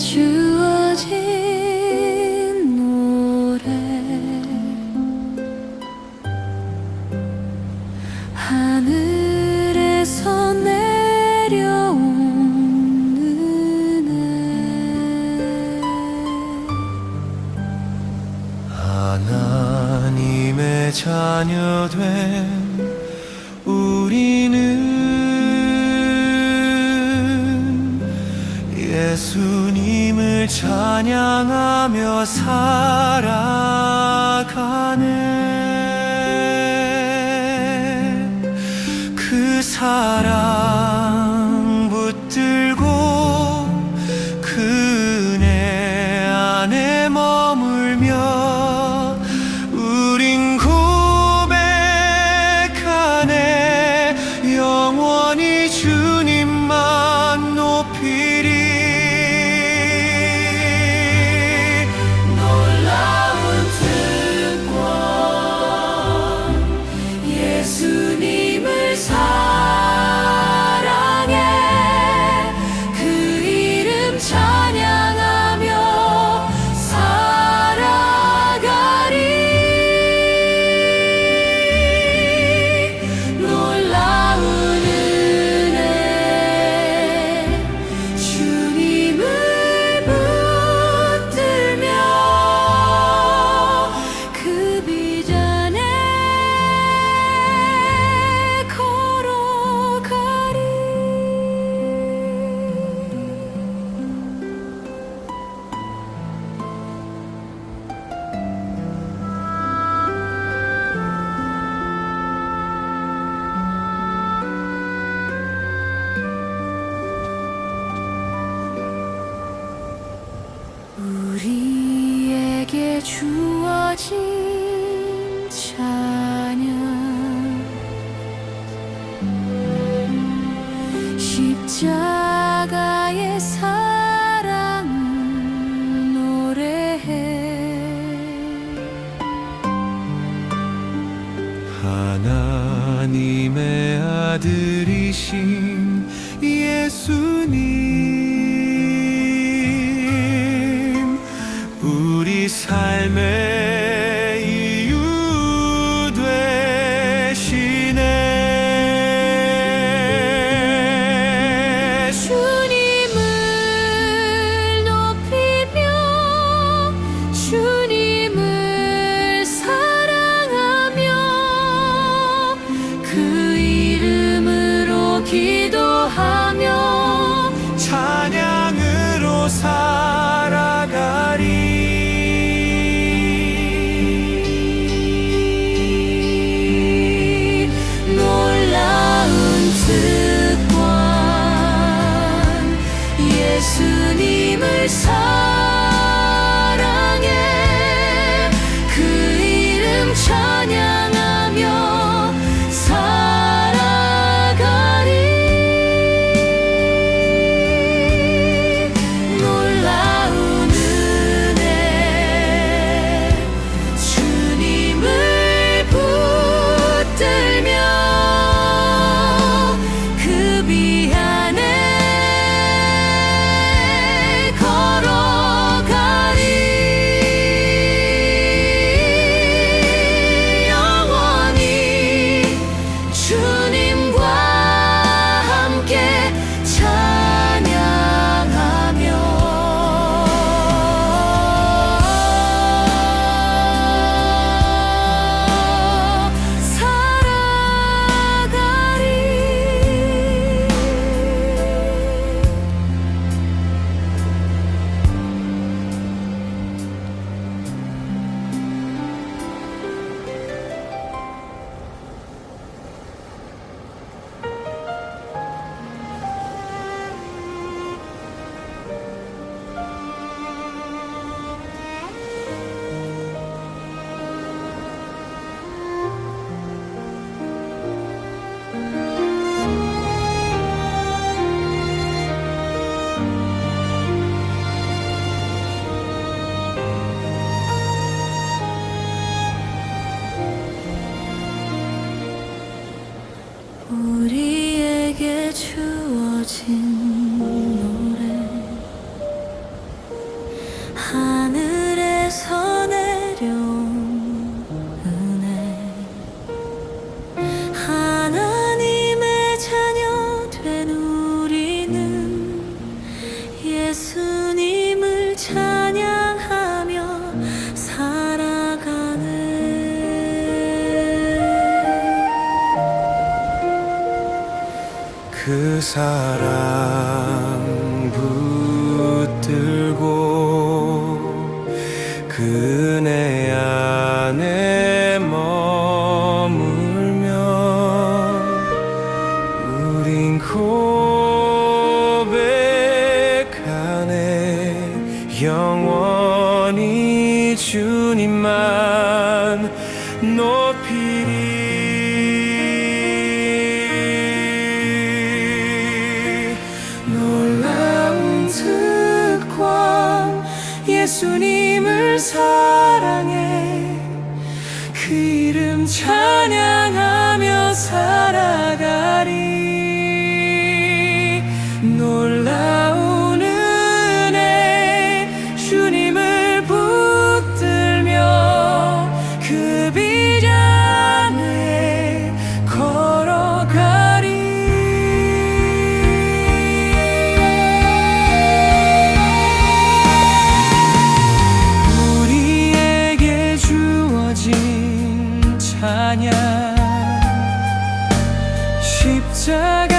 주어진 노래. 하늘에서 내려온 은혜 하나님의 자녀 된 우리는 예수 찬양하며 살아가네. 그 사랑 붙들고 그네 안에 머물며 우린 고백하네. 영원히 주 아들이신 예수님 우리 삶의 그 사랑 붙들고 그 예수님을 사랑해. 그 이름 찬양하며 살아가리 찬양 십자가